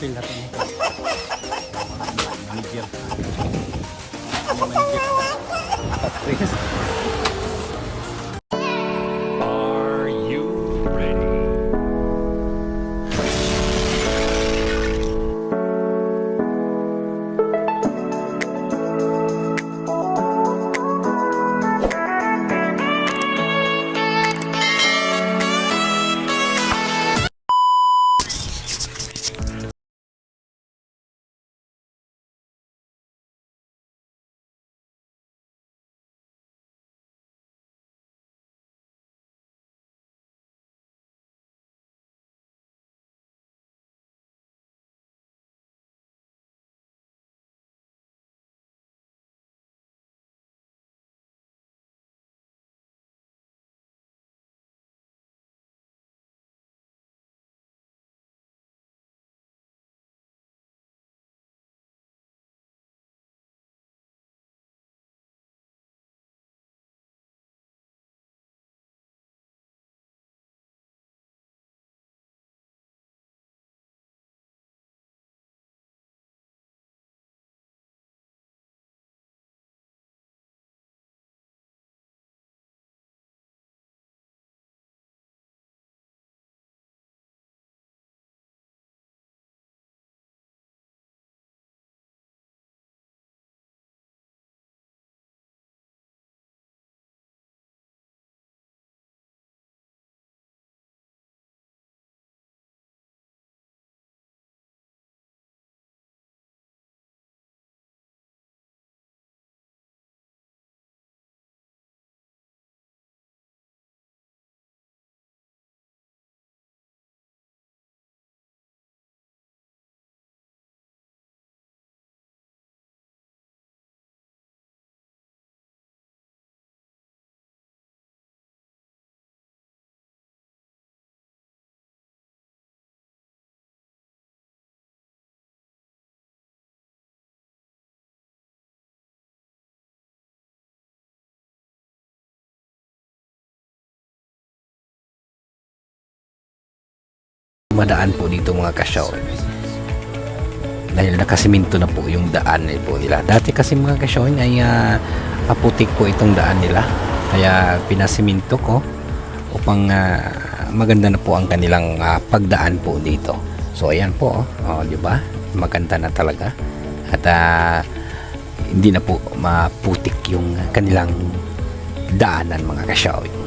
still natin ito. Manager. Manager. Manager. Madaan po dito mga kasyaw. Dahil nakasiminto na po yung daan nila po nila. Dati kasi mga kasyaw ay ah, paputik po itong daan nila. Kaya pinasiminto ko upang ah, maganda na po ang kanilang ah, pagdaan po dito. So ayan po, oh, oh, di ba? Maganda na talaga. At ah, hindi na po maputik yung kanilang daanan mga kasyaw.